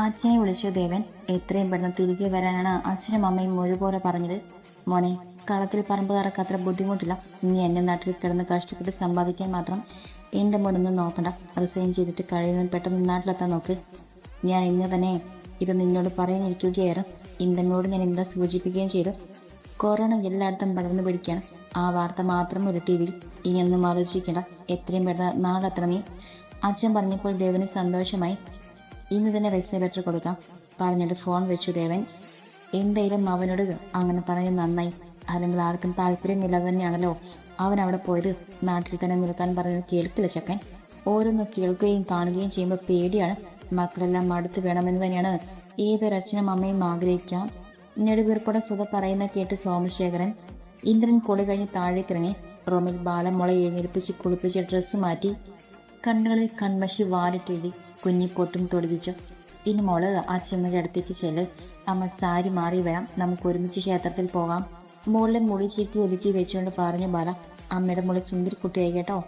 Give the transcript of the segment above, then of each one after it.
അച്ഛനെ വിളിച്ചു ദേവൻ. എത്രയും പെട്ടെന്ന് തിരികെ വരാനാണ് അച്ഛനും അമ്മയും ഒരുപോലെ പറഞ്ഞത്. മോനെ കളത്തിൽ പറമ്പ് കറക്കത്ര ബുദ്ധിമുട്ടില്ല. നീ എന്റെ നാട്ടിൽ കിടന്ന് കഷ്ടപ്പെട്ട് സമ്പാദിക്കാൻ മാത്രം എന്റെ മുടൊന്നും നോക്കണ്ട. റിസൈൻ ചെയ്തിട്ട് കഴിയുന്ന പെട്ടെന്ന് നാട്ടിലെത്താൻ നോക്ക്. ഞാൻ ഇന്ന് തന്നെ ഇത് നിന്നോട് പറയാനിരിക്കുകയായിരുന്നു. ഇന്ദനോട് ഞാൻ ഇന്ന് സൂചിപ്പിക്കുകയും ചെയ്തു? കൊറോണ എല്ലായിടത്തും പടർന്നു പിടിക്കുകയാണ്. ആ വാർത്ത മാത്രം ഒരു ടി വിയിൽ. ഇനിയൊന്നും ആലോചിക്കേണ്ട. എത്രയും പെട്ടെന്ന് നാളെത്ര നീ. അച്ഛൻ പറഞ്ഞപ്പോൾ ദേവന് സന്തോഷമായി. ഇന്ന് തന്നെ റിസൈൻ ലെറ്റർ കൊടുക്കാം. പറഞ്ഞിട്ട് ഫോൺ വെച്ചു ദേവൻ. എന്തായാലും അവനോട് അങ്ങനെ പറഞ്ഞ് നന്നായി. അല്ലെങ്കിൽ ആർക്കും താല്പര്യമില്ലാതെ തന്നെയാണല്ലോ അവൻ അവിടെ പോയത്. നാട്ടിൽ തന്നെ നിൽക്കാൻ പറഞ്ഞത് കേൾക്കില്ല ചക്കൻ. ഓരോന്ന് കേൾക്കുകയും കാണുകയും ചെയ്യുമ്പോൾ പേടിയാണ്. മക്കളെല്ലാം അടുത്ത് വേണമെന്ന് തന്നെയാണ്. ഏതൊരു അച്ഛനും അമ്മയും ആഗ്രഹിക്കാം. നെടുവീർപ്പോടെ സുധ പറയുന്ന കേട്ട് സോമശേഖരൻ ഇന്ദ്രൻ കുളി കഴിഞ്ഞ് താഴെ തിറങ്ങി റൂമിൽ ബാലമുള എഴുന്നേൽപ്പിച്ച് കുളിപ്പിച്ച് ഡ്രസ്സ് മാറ്റി. കണ്ണുകളിൽ കൺമഷി വാരിട്ടെഴുതി കുഞ്ഞി പൊട്ടും തൊടുവിച്ചു. ഇനി മോൾ ആ ചുമരുടെ അടുത്തേക്ക് ചെല്ല്. അമ്മ സാരി മാറി വരാം. നമുക്ക് ഒരുമിച്ച് ക്ഷേത്രത്തിൽ പോകാം. മോളിലെ മുടി ചീക്കി ഒതുക്കി വെച്ചുകൊണ്ട് പറഞ്ഞു ബാല അമ്മയുടെ മോൾ സുന്ദരിക്കുട്ടിയായി കേട്ടോ.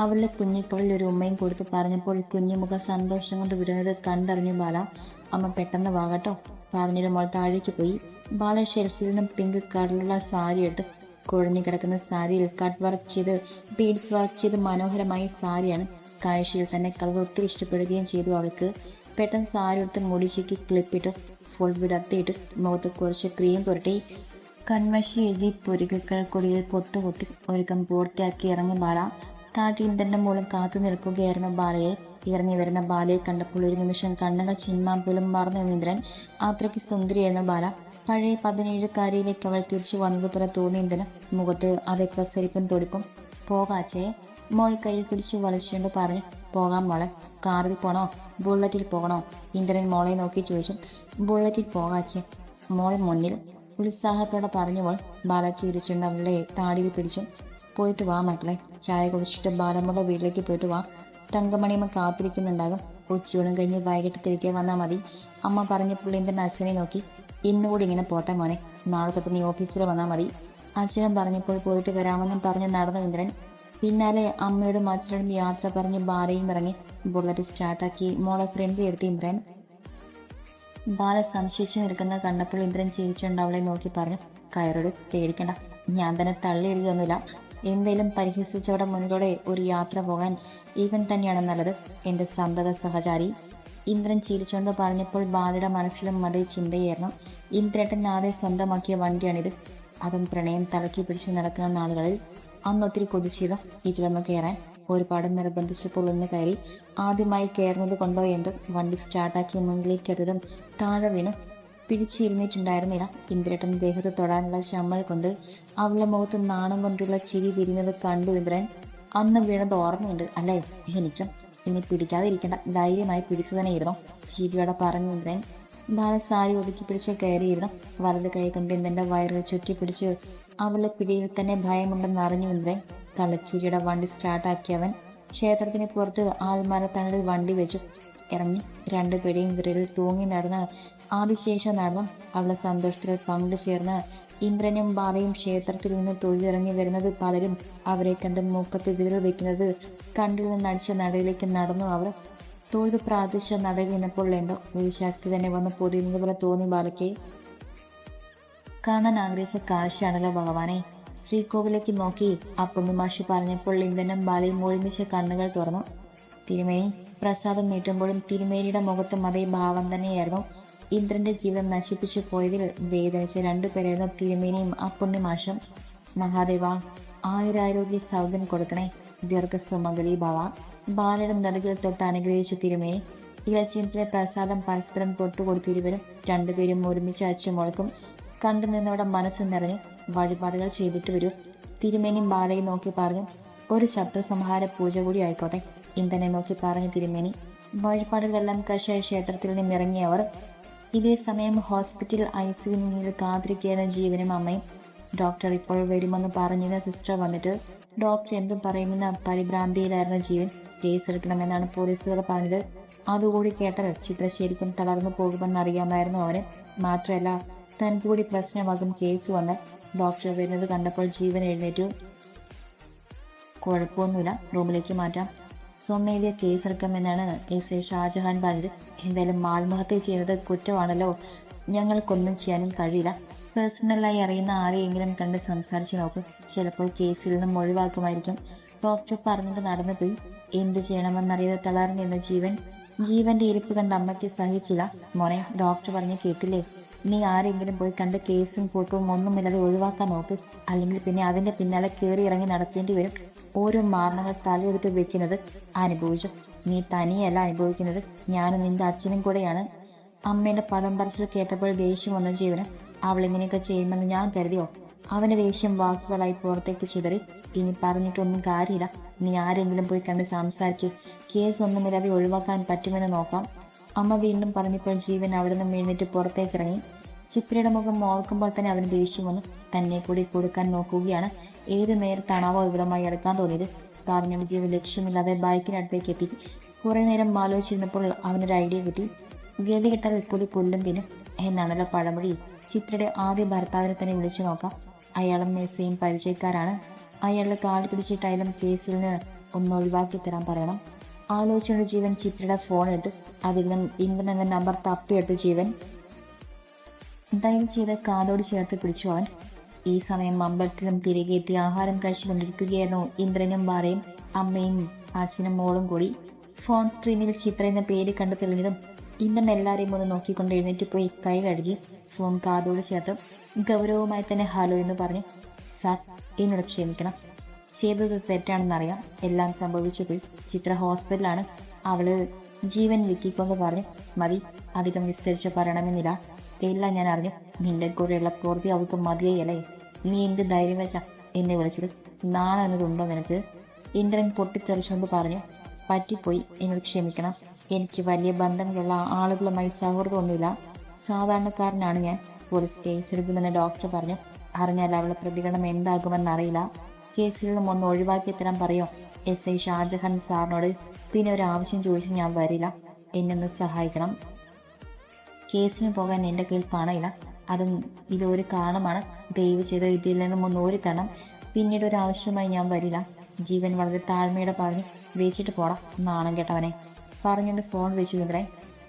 അവളുടെ കുഞ്ഞിക്കുള്ളിൽ ഒരു ഉമ്മയും കൊടുത്ത് പറഞ്ഞപ്പോൾ കുഞ്ഞുമുഖ സന്തോഷം കൊണ്ട് വിടുന്നത് കണ്ടറിഞ്ഞു ബാല അമ്മ പെട്ടെന്ന് വാകട്ടോ പറഞ്ഞിട്ട് മോൾ താഴേക്ക് പോയി. ബാല ഷെൽഫിൽ നിന്നും പിങ്ക് കളറുള്ള സാരി എടുത്ത് കുഴഞ്ഞു കിടക്കുന്ന സാരിയിൽ കട്ട് വർക്ക് ചെയ്ത് ബീഡ്സ് വർക്ക് ചെയ്ത് മനോഹരമായ സാരിയാണ് കാഴ്ചയിൽ തന്നെ കളർ ഒത്തിരി ഇഷ്ടപ്പെടുകയും ചെയ്തു. അവൾക്ക് പെട്ടെന്ന് സാരി എടുത്ത് മുടി ക്ലിപ്പിട്ട് ഫുൾ വിടർത്തിയിട്ട് മുഖത്ത് കുറച്ച് ക്രീം പുരട്ടി. കൺവശി എഴുതി പൊരുകൾ കൊടിയിൽ പൊട്ടുകുത്തി ഒരുക്കം പൂർത്തിയാക്കി ഇറങ്ങി ബാല. താട്ടി ഇന്ദ്രന്റെ മൂലം കാത്തു നിൽക്കുകയായിരുന്നു ബാലയെ ഇറങ്ങി വരുന്ന ബാലയെ കണ്ടപ്പോൾ ഒരു നിമിഷം കണ്ണുകൾ ചിന്മാൻ പോലും മറന്നു ഇന്ദ്രൻ അത്രയ്ക്ക് സുന്ദരിയായിരുന്നു ബാല. പഴയ പതിനേഴുകാരിയിലേക്ക് അവൾ തിരിച്ചു വന്നതുപോലെ തോന്നി ഇന്ദ്രന് മുഖത്ത് അതേ പ്രസരിപ്പും തൊടിപ്പും. പോകാച്ചേ മോൾ കയ്യിൽ പിടിച്ചു വലിച്ചുകൊണ്ട് പറഞ്ഞു പോകാം മോളെ കാറിൽ പോണോ? ബുള്ളറ്റിൽ പോകണോ? ഇന്ദ്രൻ മോളെ നോക്കി ചോദിച്ചു ബുള്ളറ്റിൽ പോകാച്ചി മോൾ മുന്നിൽ ഉത്സാഹത്തോടെ പറഞ്ഞപ്പോൾ ബാല ചിരിച്ചുകൊണ്ട് അവളുടെ താടിയിൽ പിടിച്ചു പോയിട്ട് വാ മക്കളെ ചായ കുടിച്ചിട്ട് ബാലമ്മയുടെ വീട്ടിലേക്ക് പോയിട്ട് വാ. തങ്കമണിയമ്മ കാത്തിരിക്കുന്നുണ്ടാകും. ഉച്ചയോടും കഴിഞ്ഞ് വൈകിട്ട് തിരികെ വന്നാൽ മതി. അമ്മ പറഞ്ഞപ്പോൾ ഇന്ദ്രൻ അച്ഛനെ നോക്കി ഇന്നുകൂടി ഇങ്ങനെ പോട്ടെ മോനെ നാളെ തൊട്ട് നീ ഓഫീസിൽ വന്നാൽ മതി. അച്ഛനും പറഞ്ഞപ്പോൾ പോയിട്ട് വരാമെന്നും പറഞ്ഞ് നടന്നു ഇന്ദ്രൻ. പിന്നാലെ അമ്മയോടും അച്ഛനോടും യാത്ര പറഞ്ഞ് ബാലയും ഇറങ്ങി ബുള്ളറ്റ് സ്റ്റാർട്ടാക്കി. മോളെ ഫ്രണ്ട് എടുത്ത് ഇന്ദ്രൻ. ബാല സംശയിച്ചു നിൽക്കുന്നത് കണ്ടപ്പോൾ ഇന്ദ്രൻ ചിരിച്ചുകൊണ്ട് അവളെ നോക്കി പറഞ്ഞു കയറോട് പേടിക്കണ്ട ഞാൻ തന്നെ തള്ളിയിടുകയൊന്നുമില്ല എന്തേലും പരിഹസിച്ചവിടെ മുന്നിലൂടെ ഒരു യാത്ര പോകാൻ ഇവൻ തന്നെയാണ് നല്ലത് എന്റെ സന്തത സഹചാരി. ഇന്ദ്രൻ ചിരിച്ചുകൊണ്ട് പറഞ്ഞപ്പോൾ ബാലയുടെ മനസ്സിലും അതേ ചിന്തയായിരുന്നു. ഇന്ദ്രേട്ടൻ ആദ്യം സ്വന്തമാക്കിയ വണ്ടിയാണിത്. അതും പ്രണയം തലക്കി പിടിച്ച് നടക്കുന്ന നാളുകളിൽ അന്ന് ഒത്തിരി കൊതിച്ചിരുന്നു ഇതിലൊന്ന് കയറാൻ ഒരുപാട് നിർബന്ധിച്ചപ്പോൾ ഒന്ന് കയറി ആദ്യമായി കയറുന്നത് കൊണ്ടോ എന്തോ വണ്ടി സ്റ്റാർട്ടാക്കി മുന്നിലേക്ക് എടുത്തതും താഴെ വീണു പിടിച്ചിരുന്നിട്ടുണ്ടായിരുന്നില്ല. ഇന്ദ്രേട്ടൻ ദേഹത്ത് തൊടാനുള്ള ചമ്മൽ കൊണ്ട് അവളുടെ മുഖത്ത് നാണം കൊണ്ടുള്ള ചിരി വിരിഞ്ഞത് കണ്ടു ഇന്ദ്രൻ. അന്ന് വീണത് ഓർമ്മയുണ്ട് അല്ലേ? എനിക്കും. ഇനി പിടിക്കാതിരിക്കേണ്ട. ധൈര്യമായി പിടിച്ചു തന്നെ ഇരുന്നു ചിരിയോടെ പറഞ്ഞു ഇന്ദ്രൻ. ബാലസാരി ഒതുക്കി പിടിച്ച് കയറിയിരുന്നു. വലത് കൈ കൊണ്ട് ഇന്ദ്രന്റെ വയറിൽ ചുറ്റി പിടിച്ച് അവളുടെ പിടിയിൽ തന്നെ ഭയമുണ്ടെന്ന് അറിഞ്ഞു ഇന്ദ്രൻ തളച്ചിരിയുടെ വണ്ടി സ്റ്റാർട്ടാക്കിയവൻ ക്ഷേത്രത്തിന് പുറത്ത് ആൽമരത്തണലിൽ വണ്ടി വെച്ചു. ഇറങ്ങി രണ്ടു പേരെയും വിരലിൽ തൂങ്ങി നടന്ന് ആദിശേഷം നടന്നു അവളെ സന്തോഷത്തിൽ പങ്കു ചേർന്ന് ഇന്ദ്രനും ബാലയും ക്ഷേത്രത്തിൽ നിന്ന് തൊഴിലിറങ്ങി വരുന്നത് പലരും അവരെ കണ്ട് മൂക്കത്ത് വിരൽ വയ്ക്കുന്നത് കണ്ടിൽ നിന്ന് അടിച്ച നടയിലേക്ക് നടന്നു അവർ. തൊഴുത് പ്രാർത്ഥിച്ച നടയിൽ നിന്നപ്പോൾ എന്തോ ഒരു ശക്തി തന്നെ വന്ന് പൊതിയുന്നത് പോലെ തോന്നി ബാലയ്ക്ക്. കാണാൻ ആഗ്രഹിച്ച കാശാണല്ലോ ഭഗവാനെ. ശ്രീകോവിലേക്ക് നോക്കി അപ്പുണ്ണി മാഷി പറഞ്ഞപ്പോൾ ഇന്ധനം ബാലയും ഒരുമിച്ച് കണ്ണുകൾ തുറന്നു. തിരുമേനി പ്രസാദം നീട്ടുമ്പോഴും തിരുമേനിയുടെ മുഖത്തും അതേ ഭാവം തന്നെയായിരുന്നു. ഇന്ദ്രന്റെ ജീവിതം നശിപ്പിച്ചു പോയതിൽ വേദനിച്ച രണ്ടുപേരായിരുന്നു തിരുമേനിയും അപ്പുണ്ണി മാഷും. മഹാദേവ ആയുരാരോഗ്യ സൗഖ്യം കൊടുക്കണേ. ദീർഘസുമംഗലി ഭവ ബാലയുടെ നടുകിൽ തൊട്ട് അനുഗ്രഹിച്ച തിരുമേ ഇലച്ചിനത്തിലെ പ്രസാദം പരസ്പരം തൊട്ടുകൊടുത്തിരുവരും രണ്ടുപേരും ഒരുമിച്ച് അച്ചുമുഴക്കും കണ്ടു നിന്നവിടെ മനസ്സ് നിറഞ്ഞു വഴിപാടുകൾ ചെയ്തിട്ട് വരൂ. തിരുമേനിയും ബാലയും നോക്കി പറഞ്ഞു ഒരു ശബ്ദസംഹാര പൂജ കൂടി ആയിക്കോട്ടെ ഇന്ദനെ നോക്കി പറഞ്ഞു തിരുമേനി. വഴിപാടുകളെല്ലാം കർഷക ക്ഷേത്രത്തിൽ നിന്നും ഇറങ്ങിയവർ. ഇതേ സമയം ഹോസ്പിറ്റൽ ഐ സിയു മുന്നിൽ കാത്തിരിക്കുന്ന ജീവനും അമ്മയും. ഡോക്ടർ ഇപ്പോൾ വരുമെന്ന് പറഞ്ഞിരുന്ന സിസ്റ്റർ വന്നിട്ട് ഡോക്ടർ എന്തും പറയുമെന്ന പരിഭ്രാന്തിയിലായിരുന്ന ജീവൻ ജയിച്ചെടുക്കണമെന്നാണ് പോലീസുകാർ പറഞ്ഞത്. അതുകൂടി കേട്ടാൽ ചിത്ര ശരിക്കും തളർന്നു പോകുമെന്ന് അറിയാമായിരുന്നു അവന്. മാത്രമല്ല തനിക്ക് കൂടി പ്രശ്നമാകും കേസ് വന്ന് ഡോക്ടർ വരുന്നത് കണ്ടപ്പോൾ ജീവൻ എഴുന്നേറ്റു. കുഴപ്പമൊന്നുമില്ല റൂമിലേക്ക് മാറ്റാം. സ്വമേലിയ കേസെടുക്കാമെന്നാണ് എസ് ഐ ഷാജഹാൻ പറഞ്ഞത്. എന്തായാലും ആത്മഹത്യ ചെയ്യുന്നത് കുറ്റമാണല്ലോ. ഞങ്ങൾക്കൊന്നും ചെയ്യാനും കഴിയില്ല. പേഴ്സണലായി അറിയുന്ന ആരെയെങ്കിലും കണ്ട് സംസാരിച്ച് നോക്കും ചിലപ്പോൾ കേസിൽ നിന്നും ഒഴിവാക്കുമായിരിക്കും. ഡോക്ടർ പറഞ്ഞിട്ട് നടന്നുപോയി എന്ത് ചെയ്യണമെന്നറിയാതെ തളർന്നിരുന്ന ജീവൻ ജീവന്റെ ഇരിപ്പ് കണ്ട് അമ്മയ്ക്ക് സഹിച്ചില്ല. മോനെ ഡോക്ടർ പറഞ്ഞ് കേട്ടില്ലേ? നീ ആരെങ്കിലും പോയി കണ്ട് കേസും കൂട്ടവും ഒന്നുമില്ലാതെ ഒഴിവാക്കാൻ നോക്ക്. അല്ലെങ്കിൽ പിന്നെ അതിന്റെ പിന്നാലെ കയറി ഇറങ്ങി നടത്തേണ്ടി വരും. ഓരോ മാരണങ്ങൾ തലയെടുത്ത് വെക്കുന്നത് അനുഭവിച്ചു. നീ തനിയല്ല അനുഭവിക്കുന്നത്. ഞാനും നിന്റെ അച്ഛനും കൂടെയാണ്. അമ്മയുടെ പദം പറച്ചിൽ കേട്ടപ്പോൾ ദേഷ്യം വന്ന ജീവന്. അവൾ ഇങ്ങനെയൊക്കെ ചെയ്യുമെന്ന് ഞാൻ കരുതിയോ? അവന്റെ ദേഷ്യം വാക്കുകളായി പുറത്തേക്ക് ചിതറി. ഇനി പറഞ്ഞിട്ടൊന്നും കാര്യമില്ല. നീ ആരെങ്കിലും പോയി കണ്ട് സംസാരിക്ക്. കേസ് ഒന്നുമില്ലാതെ ഒഴിവാക്കാൻ പറ്റുമെന്ന് നോക്കാം. അമ്മ വീണ്ടും പറഞ്ഞപ്പോൾ ജീവൻ അവിടെ നിന്ന് എഴുന്നേറ്റ് പുറത്തേക്ക് ഇറങ്ങി ചിത്രയുടെ മുഖം ഓർക്കുമ്പോൾ തന്നെ അവന് ദേഷ്യം വന്നു. തന്നെ കൂടി കൊടുക്കാൻ നോക്കുകയാണ്. ഏത് നേരത്താണാവോ വിവരമായി എടുക്കാൻ തോന്നിയത്? പറഞ്ഞ ജീവൻ ലക്ഷ്യമില്ലാതെ ബൈക്കിനടുത്തേക്ക് എത്തി. കുറേ നേരം ആലോചിച്ചിരുന്നപ്പോൾ അവനൊരു ഐഡിയ കിട്ടി. ഗതി കിട്ടാൽ ഇപ്പോൾ പുല്ലും തിന്നും. എന്നാണല്ലോ പഴമൊഴി. ചിത്രയുടെ ആദ്യ ഭർത്താവിനെ തന്നെ വിളിച്ചു നോക്കാം. അയാളും മേസയും പരിചയക്കാരാണ്. അയാളുടെ കാൽ പിടിച്ചിട്ടായാലും കേസിൽ നിന്ന് ഒന്ന് ഒഴിവാക്കി തരാൻ പറയണം. ആലോചിച്ചുകൊണ്ട് ജീവൻ ചിത്രയുടെ ഫോൺ എടുത്ത് അതിൽ നിന്ന് ഇന്ദ്രൻ എന്ന നമ്പർ തപ്പിയെടുത്ത് ജീവൻ. ഡയൽ ചെയ്ത് കാതോട് ചേർത്ത് പിടിച്ചു അവൻ. ഈ സമയം അമ്പലത്തിലും തിരികെ എത്തി ആഹാരം കഴിച്ചുകൊണ്ടിരിക്കുകയായിരുന്നു ഇന്ദ്രനും ഭാര്യയും അമ്മയും അച്ഛനും മോളും കൂടി. ഫോൺ സ്ക്രീനിൽ ചിത്ര എന്ന പേര് കണ്ടു തെളിഞ്ഞതും ഇന്ദ്രൻ എല്ലാവരെയും ഒന്ന് നോക്കിക്കൊണ്ട് എഴുന്നേറ്റ് പോയി കൈ കഴുകി. ഫോൺ കാതോട് ചേർത്ത് ഗൗരവമായി തന്നെ ഹലോ എന്ന് പറഞ്ഞ് സാർ എന്നോട് ക്ഷമിക്കണം. ചെയ്തത് തെറ്റാണെന്നറിയാം. എല്ലാം സംഭവിച്ചു പോയി. ചിത്ര ഹോസ്പിറ്റലാണ് അവൾ ജീവൻ വിക്കിക്കൊണ്ട് പറഞ്ഞു മതി അധികം വിസ്തരിച്ച് പറയണമെന്നില്ല. എല്ലാം ഞാൻ അറിഞ്ഞു. നിന്റെ കൂടെയുള്ള പൂർത്തി അവൾക്ക് മതിയായല്ലേ? നീ എന്ത് ധൈര്യം വെച്ചാ എന്നെ വിളിച്ചത്? നാളെ എന്നതുണ്ടോ നിനക്ക്? ഇന്ദ്രൻ പൊട്ടിത്തെറിച്ചുകൊണ്ട് പറഞ്ഞു പറ്റിപ്പോയി. എന്നോട് ക്ഷമിക്കണം. എനിക്ക് വലിയ ബന്ധങ്ങളുള്ള ആളുകളുമായി സൗഹൃദമൊന്നുമില്ല. സാധാരണക്കാരനാണ് ഞാൻ. പോലീസ് കേസ് എടുക്കുമെന്ന് ഡോക്ടർ പറഞ്ഞു. അറിഞ്ഞാൽ അവളുടെ പ്രതികരണം എന്താകുമെന്നറിയില്ല കേസിൽ നിന്നും ഒന്ന് ഒഴിവാക്കി തരാൻ പറയോ? എസ് ഐ ഷാജഹാൻ സാറിനോട് പിന്നെ ഒരു ആവശ്യം ചോദിച്ച് ഞാൻ വരില്ല. എന്നെ ഒന്ന് സഹായിക്കണം. കേസിന് പോകാൻ എന്റെ കയ്യിൽ പണമില്ല. അതും ഇതൊരു കാരണമാണ്. ദയവ് ചെയ്ത് ഇതിൽ നിന്നും ഒന്ന് ഓരിത്തണം പിന്നീട് ഒരു ആവശ്യമായി ഞാൻ വരില്ല. ജീവൻ വളരെ താഴ്മയുടെ പറഞ്ഞ്. വെച്ചിട്ട് പോടാ. നാണം കേട്ടവനെ. പറഞ്ഞുകൊണ്ട് ഫോൺ വെച്ചു ഇന്ദ്രൻ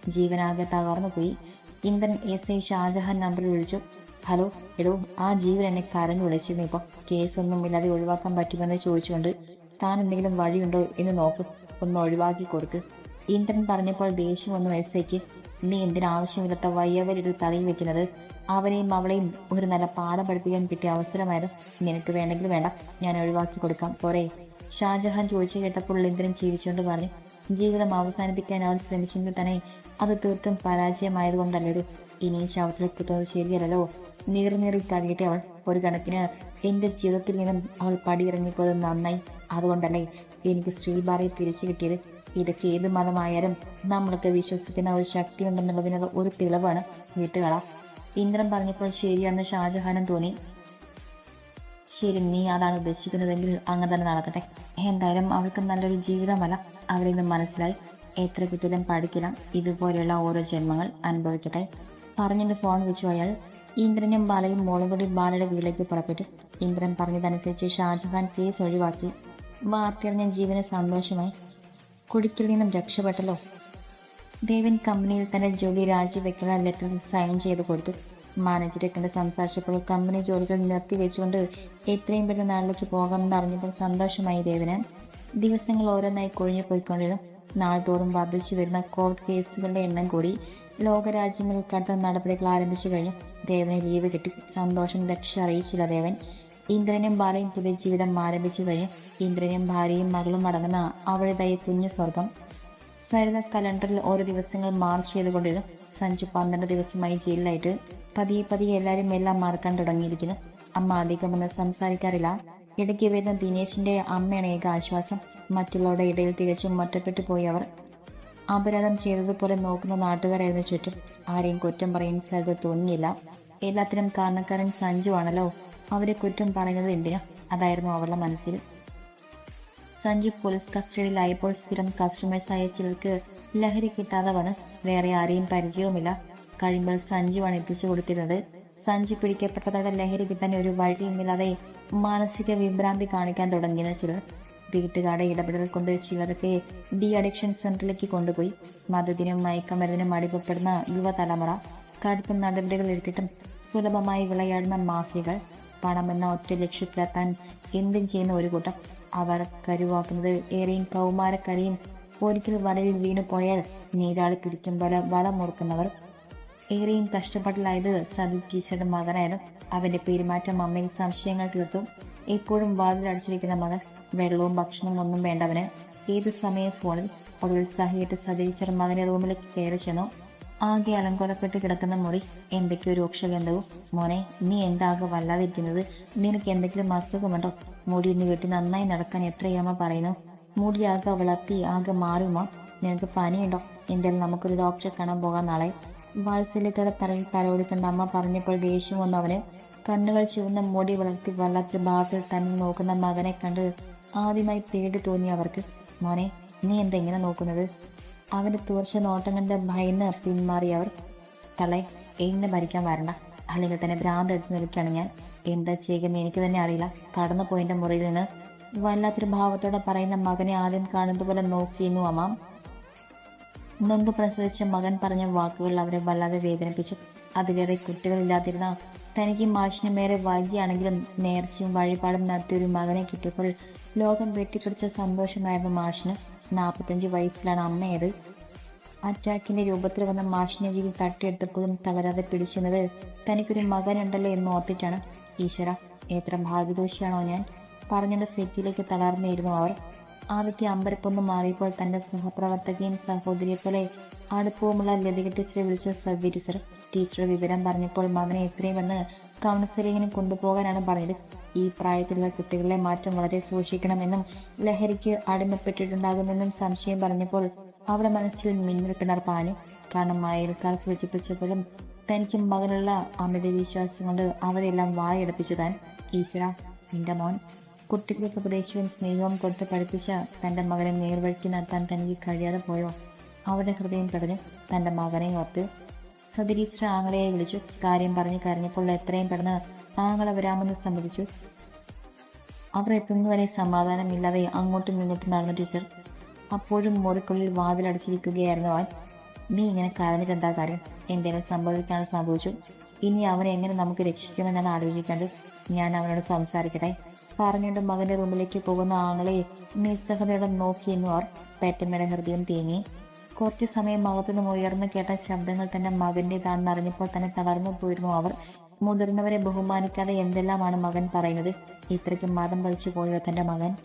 ജീവനാകെ തകർന്നു പോയി. ഇന്ദ്രൻ എസ് ഐ ഷാജഹാൻ നമ്പറിൽ വിളിച്ചു. ഹലോ എടോ ആ ജീവൻ എന്നെ കരഞ്ഞു വിളിച്ചിരുന്നു ഇപ്പോൾ കേസൊന്നും ഇല്ലാതെ ഒഴിവാക്കാൻ പറ്റുമെന്ന് ചോദിച്ചുകൊണ്ട് താൻ എന്തെങ്കിലും വഴിയുണ്ടോ എന്ന് നോക്ക് ഒന്ന് ഒഴിവാക്കി കൊടുക്ക്. ഇന്ദ്രൻ പറഞ്ഞപ്പോൾ ദേഷ്യം ഒന്നും എസ് ഐക്ക്. നീ എന്തിനാവശ്യമില്ലാത്ത വയ്യവരുടെ തലയിൽ വെക്കുന്നത്? അവനെയും അവളെയും ഒരു നല്ല പാഠം പഠിപ്പിക്കാൻ കിട്ടിയ അവസരമായിരുന്നു. നിനക്ക് വേണമെങ്കിൽ വേണ്ട ഞാൻ ഒഴിവാക്കി കൊടുക്കാം. പോരെ. ഷാജഹാൻ ചോദിച്ചു കേട്ടപ്പോൾ ഇന്ദ്രൻ ചിരിച്ചുകൊണ്ട് പറഞ്ഞു. ജീവിതം അവസാനിപ്പിക്കാൻ അവൾ ശ്രമിച്ചെങ്കിൽ തന്നെ അത് തീർത്തും പരാജയമായതുകൊണ്ടല്ലോ ഇനി ശവത്തിൽ കുത്തുന്നത് ശരിയല്ലല്ലോ. നീർനീറി കഴിയട്ടെ അവൾ. ഒരു കണക്കിന് എന്റെ ജീവിതത്തിൽ നിന്നും അവൾ പടിയിറങ്ങിപ്പോയത് നന്നായി. അതുകൊണ്ടല്ലേ എനിക്ക് ശ്രീബാറയെ തിരിച്ചു കിട്ടിയത്. ഇതൊക്കെ ഏത് മതമായാലും നമ്മളൊക്കെ വിശ്വസിക്കുന്ന ഒരു ശക്തി ഉണ്ടെന്നുള്ളതിനുള്ള ഒരു തെളിവാണ്. വീട്ടുകള. ഇന്ദ്രൻ പറഞ്ഞപ്പോൾ ശരിയാണെന്ന് ഷാജഹാനും തോന്നി. ശരി നീ അതാണ് ഉദ്ദേശിക്കുന്നതെങ്കിൽ അങ്ങനെ തന്നെ നടക്കട്ടെ. എന്തായാലും അവൾക്ക് നല്ലൊരു ജീവിതമല്ല. അവരിൽ നിന്ന് മനസ്സിലായി. എത്ര കിട്ടിയാലും പഠിക്കില്ല ഇതുപോലെയുള്ള ഓരോ ജന്മങ്ങൾ അനുഭവിക്കട്ടെ. പറഞ്ഞിട്ട് ഫോൺ വെച്ചു അയാൾ. ഇന്ദ്രനും ബാലയും മോളും കൂടി ബാലയുടെ വീട്ടിലേക്ക് പുറപ്പെട്ടു. ഇന്ദ്രൻ പറഞ്ഞതനുസരിച്ച് ഷാജഹാൻ കേസ് ഒഴിവാക്കി. വാർത്തയറിഞ്ഞ ജീവന് സന്തോഷമായി. കുടിക്കിൽ നിന്നും രക്ഷപ്പെട്ടല്ലോ. ദേവൻ കമ്പനിയിൽ തന്നെ ജോലി രാജിവെക്കുന്ന ലെറ്റർ സൈൻ ചെയ്ത് കൊടുത്തു. മാനേജറെ കണ്ട് സംസാരിച്ചപ്പോൾ കമ്പനി ജോലികൾ നിർത്തിവെച്ചുകൊണ്ട് എത്രയും പെട്ടെന്ന് നാട്ടിലേക്ക് പോകാമെന്ന് അറിഞ്ഞപ്പോൾ സന്തോഷമായി ദേവന്. ദിവസങ്ങൾ ഓരോന്നായി കൊഴിഞ്ഞു പോയിക്കൊണ്ടിരുന്നു. നാൾതോറും വർദ്ധിച്ചു വരുന്ന കോവിഡ് കേസുകളുടെ എണ്ണം കൂടി ലോകരാജ്യങ്ങളിൽ കടുത്ത നടപടികൾ ആരംഭിച്ചു കഴിഞ്ഞു. ദേവനെ ലീവ് കിട്ടി. സന്തോഷം ലക്ഷ്യം അറിയിച്ചില്ല ദേവൻ. ഇന്ദ്രനും ഭാര്യയും പുതിയ ജീവിതം ആരംഭിച്ചു കഴിഞ്ഞു. ഇന്ദ്രനും ഭാര്യയും മകളും അടങ്ങുന്ന അവളുടേതായ കുഞ്ഞു സ്വർഗം. സരിത കലണ്ടറിൽ ഓരോ ദിവസങ്ങൾ മാർച്ച് ചെയ്തുകൊണ്ടിരുന്നു. സഞ്ജു പന്ത്രണ്ട് ദിവസമായി ജയിലിലായിട്ട് പതിയെ പതിയെ എല്ലാവരും എല്ലാം മറക്കാൻ തുടങ്ങിയിരിക്കുന്നു. അമ്മ അധികമൊന്നും സംസാരിക്കാറില്ല. ഇടയ്ക്ക് വരുന്ന ദിനേശിന്റെ അമ്മയാണ് ഏക ആശ്വാസം. മറ്റുള്ളവരുടെ ഇടയിൽ തികച്ചും ഒറ്റപ്പെട്ടു പോയി അവർ. അപരാധം ചെയ്തതുപോലെ നോക്കുന്ന നാട്ടുകാരായിരുന്നു ചുറ്റും. ആരെയും കുറ്റം പറയാൻ സാധ്യത തോന്നിയില്ല. എല്ലാത്തിനും കാരണക്കാരൻ സഞ്ജു ആണല്ലോ. അവരെ കുറ്റം പറയുന്നത് എന്തിനാ? അതായിരുന്നു അവളുടെ മനസ്സിൽ. സഞ്ജു പോലീസ് കസ്റ്റഡിയിലായപ്പോൾ സ്ഥിരം കസ്റ്റമേഴ്സായ ചിലർക്ക് ലഹരി കിട്ടാതെ വന്ന് വേറെ ആരെയും പരിചയവുമില്ല. കഴിയുമ്പോൾ സഞ്ജുവാണ് എത്തിച്ചു കൊടുത്തിരുന്നത്. സഞ്ജു പിടിക്കപ്പെട്ടതോടെ ലഹരി കിട്ടാൻ ഒരു വഴിയുമില്ലാതെ മാനസിക വിഭ്രാന്തി കാണിക്കാൻ തുടങ്ങിയ ചിലർ. വീട്ടുകാരുടെ ഇടപെടൽ കൊണ്ട് ചിലർക്ക് ഡി അഡിക്ഷൻ സെന്ററിലേക്ക് കൊണ്ടുപോയി. മതത്തിനും മയക്കമരുന്നിനും അടിപപ്പെടുന്ന യുവതലമുറ കടുത്ത നടപടികൾ എടുത്തിട്ടും സുലഭമായി വിളയാടുന്ന മാഫിയകൾ. പണമെന്ന ഒറ്റ ലക്ഷ്യത്തിലെത്താൻ എന്തും ചെയ്യുന്ന ഒരു കൂട്ടം. അവർ കരുവാക്കുന്നത് ഏറെയും കൗമാരക്കരയും ഒരിക്കൽ വലയിൽ വീണു പോയാൽ നീരാളി പിടിക്കും പോലെ വല മുറുക്കുന്നവർ ഏറെയും കഷ്ടപ്പെടലായത് സതി ടീച്ചറുടെ മകനായിരുന്നു. അവന്റെ പെരുമാറ്റം അമ്മയിൽ സംശയങ്ങൾ തീർത്തു എപ്പോഴും വാതിലടച്ചിരിക്കുന്ന മകൻ. വെള്ളവും ഭക്ഷണവും ഒന്നും വേണ്ടവന് ഏത് സമയം ഫോണിൽ ഒടുവിൽ സഹിയിട്ട് സതി ടീച്ചർ മകനെ റൂമിലേക്ക് കയറി ചെന്നു. ആകെ അലങ്കോലപ്പെട്ട് കിടക്കുന്ന മുറി എന്തൊക്കെയോ രൂക്ഷഗന്ധവും. മോനെ നീ എന്താകെ വല്ലാതിരിക്കുന്നത്? നിനക്ക് എന്തെങ്കിലും അസുഖമുണ്ടോ? മുടി ഇന്ന് വീട്ടിൽ നന്നായി നടക്കാൻ എത്രയമ്മ പറയുന്നു? മുടി ആകെ വളർത്തി ആകെ മാറുമോ നിനക്ക് പനിയുണ്ടോ? എന്തായാലും നമുക്കൊരു ഡോക്ടറെ കാണാൻ പോകാം നാളെ. വാത്സല്യത്തോടെ തലയിൽ തലോടിക്കണ്ട അമ്മ പറഞ്ഞപ്പോൾ ദേഷ്യം വന്നു അവന്. കണ്ണുകൾ ചുവന്ന മുടി വളർത്തി വല്ലാത്തൊരു ഭാഗത്തിൽ തന്നെ നോക്കുന്ന മകനെ കണ്ട് ആദ്യമായി പേടി തോന്നി അവർക്ക്. മോനെ നീ എന്താ ഇങ്ങനെ നോക്കുന്നത്? അവന്റെ തുറച്ച നോട്ടം കണ്ട് ഭയന്ന് പിന്മാറി അവർ. തളെ എന്നെ ഭരിക്കാൻ വരണ്ട. അല്ലെങ്കിൽ തന്നെ ഭ്രാന്ത് എടുത്ത് നിൽക്കുകയാണ് ഞാൻ. എന്താ ചെയ്യുന്നത് എനിക്ക് തന്നെ അറിയില്ല. കടന്നു പോയിന്റെ മുറിയിൽ നിന്ന്. വല്ലാത്തൊരു ഭാവത്തോടെ പറയുന്ന മകനെ ആദ്യം കാണുന്നതുപോലെ നോക്കിയിരുന്നു അമ്മ. നൊന്ത് പ്രസവിച്ച മകൻ പറഞ്ഞ വാക്കുകൾ അവരെ വല്ലാതെ വേദനിപ്പിച്ചു. അതിലേറെ കുട്ടികളില്ലാതിരുന്ന തനിക്ക് മാഷിനുമേറെ വൈകിയാണെങ്കിലും നേർച്ചയും വഴിപാടും നടത്തിയ ഒരു മകനെ കിട്ടിയപ്പോൾ ലോകം വെട്ടിപ്പിടിച്ച സന്തോഷമായിരുന്നു മാഷിന്. നാൽപ്പത്തഞ്ച് വയസ്സിലാണ് അമ്മയത്. അറ്റാക്കിന്റെ രൂപത്തിൽ വന്ന മാഷിനെ വീതി തട്ടിയെടുത്തപ്പോഴും തളരാതെ പിടിച്ചിരുന്നത് തനിക്കൊരു മകനുണ്ടല്ലോ എന്ന് ഓർത്തിട്ടാണ്. ഈശ്വര എത്ര ഭാഗ്യദോഷിയാണോ ഞാൻ. പറഞ്ഞിട്ട് സെറ്റിലേക്ക് തളർന്നിരുന്നു അവർ. ആദ്യത്തെ അമ്പരപ്പൊന്ന് മാറിയപ്പോൾ തന്റെ സഹപ്രവർത്തകയും സഹോദരിയെ പോലെ അടുപ്പവുമുള്ള ലതിക ടീച്ചറെ വിളിച്ച് സദ്യ ടീച്ചർ ടീച്ചർ വിവരം പറഞ്ഞപ്പോൾ മകനെ എത്രയും വന്ന് കൗൺസിലിങ്ങിന് കൊണ്ടുപോകാനാണ് പറഞ്ഞത്. ഈ പ്രായത്തിലുള്ള കുട്ടികളെ മാറ്റം വളരെ സൂക്ഷിക്കണമെന്നും ലഹരിക്ക് അടിമപ്പെട്ടിട്ടുണ്ടാകുമെന്നും സംശയം പറഞ്ഞപ്പോൾ അവളുടെ മനസ്സിൽ മിന്നൽ പിണർ പാഞ്ഞു. കാരണം അയൽക്കാർ സൂചിപ്പിച്ചപ്പോഴും തനിക്ക് മകനുള്ള അമിത വിശ്വാസം കൊണ്ട് അവരെല്ലാം വായടപ്പിച്ചു താൻ. ഈശ്വര നിന്റെ മോൻ കുട്ടികൾക്ക് ഉപദേശവും സ്നേഹവും കൊടുത്ത് പഠിപ്പിച്ച തന്റെ മകനെ നേർവഴിക്ക് നടത്താൻ തനിക്ക് കഴിയാതെ പോയോ? അവരുടെ ഹൃദയം പിടഞ്ഞു തന്റെ മകനെ ഓർത്ത് സതിരീശ്വര ആങ്ങളയെ വിളിച്ചു. കാര്യം പറഞ്ഞ് കരഞ്ഞപ്പോൾ എത്രയും പെട്ടെന്ന് ആങ്ങളെ വരാമെന്ന് സമ്മതിച്ചു. അവർ എത്തുന്നവരെ സമാധാനമില്ലാതെ അങ്ങോട്ടും ഇങ്ങോട്ടും നടന്ന ടീച്ചർ. അപ്പോഴും മുറിക്കുള്ളിൽ വാതിലടച്ചിരിക്കുകയായിരുന്നു അവൻ. നീ ഇങ്ങനെ കരഞ്ഞിട്ട് എന്താ കാര്യം? എന്തെങ്കിലും സംഭവിക്കാണ് സംഭവിച്ചു. ഇനി അവനെ എങ്ങനെ നമുക്ക് രക്ഷിക്കുമെന്നാണ് ആലോചിക്കേണ്ടത്. ഞാൻ അവനോട് സംസാരിക്കട്ടെ. പറഞ്ഞുകൊണ്ട് മകന്റെ റൂമിലേക്ക് പോകുന്ന ആങ്ങളെ നിസ്സഹതയോടെ നോക്കി അവർ പേറ്റമ്മയുടെ ഹൃദയം തേങ്ങി. കുറച്ചു സമയം മകത്തുനിന്നും ഉയർന്നു കേട്ട ശബ്ദങ്ങൾ തന്റെ മകന്റേതാണെന്ന് അറിഞ്ഞപ്പോൾ തന്നെ തളർന്നു പോയിരുന്നു അവർ. മുതിർന്നവരെ ബഹുമാനിക്കാതെ എന്തെല്ലാമാണ് മകൻ പറയുന്നത്? ഇത്രയ്ക്ക് മതം പതിച്ചു പോയോ തന്റെ മകൻ?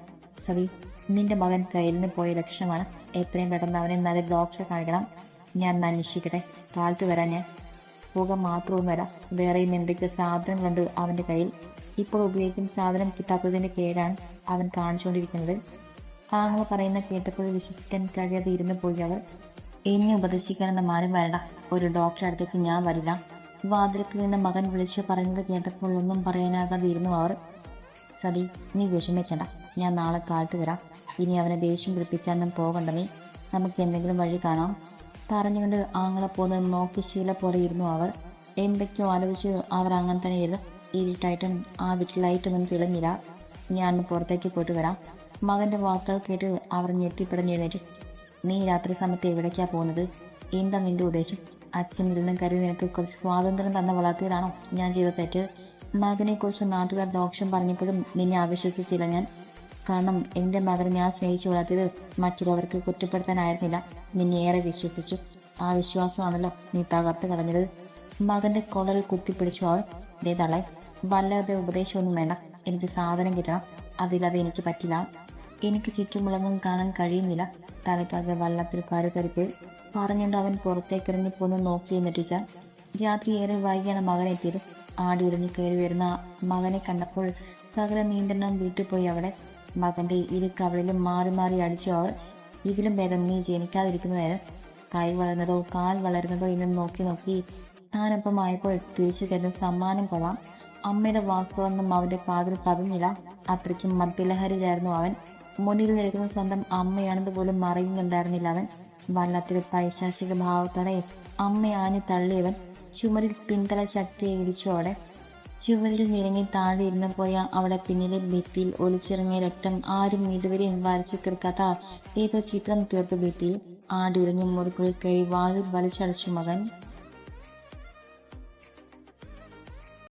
സവി നിന്റെ മകൻ കയ്യിൽ നിന്ന് പോയ ലക്ഷണമാണ്. എത്രയും പെട്ടെന്ന് അവനെ നല്ല ഡോക്ടറെ കാണിക്കണം. ഞാൻ അന്വേഷിക്കട്ടെ. കാലത്ത് വരാൻ ഞാൻ. പുക മാത്രവും വരാം. വേറെയും എന്തൊക്കെ സാധനങ്ങളുണ്ട് അവന്റെ കയ്യിൽ? ഇപ്പോൾ ഉപയോഗിക്കുന്ന സാധനം കിട്ടാത്തതിന്റെ കേടാണ് അവൻ കാണിച്ചുകൊണ്ടിരിക്കുന്നത്. ആങ്ങളെ പറയുന്ന കേട്ടപ്പോൾ വിശ്വസിക്കാൻ കഴിയാതെ ഇരുന്ന് പോയി അവർ എന്നെ ഉപദേശിക്കാനെന്ന മാരും വരണ്ട. ഒരു ഡോക്ടറെ അടുത്തേക്ക് ഞാൻ വരില്ല. വാതിലത്തിൽ നിന്ന് മകൻ വിളിച്ചു പറയുന്നത് കേട്ടപ്പോൾ ഒന്നും പറയാനാകാതെ ഇരുന്നു അവർ. സതി നീ വിഷമിക്കണ്ട. ഞാൻ നാളെ കാലത്ത് വരാം. ഇനി അവനെ ദേഷ്യം പിടിപ്പിക്കാനൊന്നും പോകണ്ട നീ. നമുക്ക് എന്തെങ്കിലും വഴി കാണാം. പറഞ്ഞുകൊണ്ട് ആങ്ങളെ പോകുന്നത് നോക്കി ശീല പോലെ ഇരുന്നു അവർ. എന്തൊക്കെയോ ആലോചിച്ച് അവർ അങ്ങനെ തന്നെ ഇരുന്നു. ഇരുട്ടായിട്ടും ആ വീട്ടിൽ ലൈറ്റൊന്നും തെളിഞ്ഞില്ല ഞാൻ പുറത്തേക്ക് പോയിട്ട് വരാം. മകന്റെ വാക്കുകൾ കേട്ട് അവർ ഞെട്ടിപ്പിടഞ്ഞ് എഴുന്നേറ്റു. നീ രാത്രി സമയത്ത് എവിടേക്കാ പോകുന്നത്? എന്താ നിന്റെ ഉദ്ദേശം? അച്ഛൻ ഇരുന്ന് കരുതി നിനക്ക് കുറച്ച് സ്വാതന്ത്ര്യം തന്ന വളർത്തിയതാണോ? ഞാൻ ചെയ്ത തെറ്റ്. മകനെ കുറിച്ച് നാട്ടുകാർ ദോഷം പറഞ്ഞപ്പോഴും നിന്നെ അവിശ്വസിച്ചില്ല ഞാൻ. കാരണം എന്റെ മകനെ ഞാൻ സ്നേഹിച്ചു വളർത്തിയത് മറ്റുള്ളവർക്ക് കുറ്റപ്പെടുത്താനായിരുന്നില്ല. നിന്നെ ഏറെ വിശ്വസിച്ചു. ആ വിശ്വാസമാണല്ലോ നീ തകർത്ത് കളഞ്ഞത്. മകന്റെ കൊളൽ കുത്തിപ്പിടിച്ചു അവൻ ദേ വല്ലാതെ ഉപദേശമൊന്നും വേണ്ട. എനിക്ക് സാധനം കിട്ടണം. അതില്ലാതെ എനിക്ക് പറ്റില്ല. എനിക്ക് ചുറ്റുമുള്ളതും കാണാൻ കഴിയുന്നില്ല. തലക്കാകെ വല്ലാത്തൊരു കരുകരിപ്പ് പറഞ്ഞുകൊണ്ട് അവൻ പുറത്തേക്കിറങ്ങി പോന്ന് നോക്കി ടീച്ചർ. രാത്രി ഏറെ വൈകിയാണ് മകൻ എത്തിയത്. ആടി ഉടഞ്ഞു കയറി വരുന്ന മകനെ കണ്ടപ്പോൾ സകല നിയന്ത്രണം വീട്ടിൽ പോയി അവിടെ മകന്റെ ഇരു കവളിലും മാറി മാറി അടിച്ചു അവർ. ഇതിലും ഭേദം നീ ജനിക്കാതിരിക്കുന്നതായിരുന്നു കൈ വളരുന്നതോ കാൽ വളരുന്നതോ ഇന്നും നോക്കി നോക്കി താനൊപ്പം ആയപ്പോൾ തിരിച്ചു തരുന്ന സമ്മാനം കൊള്ളാം. അമ്മയുടെ വാക്കുകളൊന്നും അവന്റെ പാതിൽ പതിഞ്ഞില്ല. അത്രയ്ക്കും മദ്യലഹരിയിലായിരുന്നു അവൻ. മുന്നിൽ നിൽക്കുന്ന സ്വന്തം അമ്മയാണെന്ന് പോലും മറിയുന്നുണ്ടായിരുന്നില്ല അവൻ. വല്ലാത്തൊരു പൈശാചിക ഭാവത്തോടെ അമ്മ ആഞ്ഞു തള്ളിയവൻ ചുമരിൽ പിന്തല ശക്തിയെ ഇടിച്ചോടെ ചുവരിൽ നിരങ്ങി താഴെ ഇരുന്ന് പോയ അവളെ പിന്നിലെ ഭിത്തിയിൽ ഒലിച്ചിറങ്ങിയ രക്തം ആരും ഇതുവരെയും വരച്ചു കിടക്കാത്ത ഏതോ ചിത്രം തീർത്ത ഭിത്തിയിൽ. ആടിയുടഞ്ഞ മുറിക്കുള്ളിൽ കയറി വാതിൽ വലിച്ചടച്ചു മകൻ.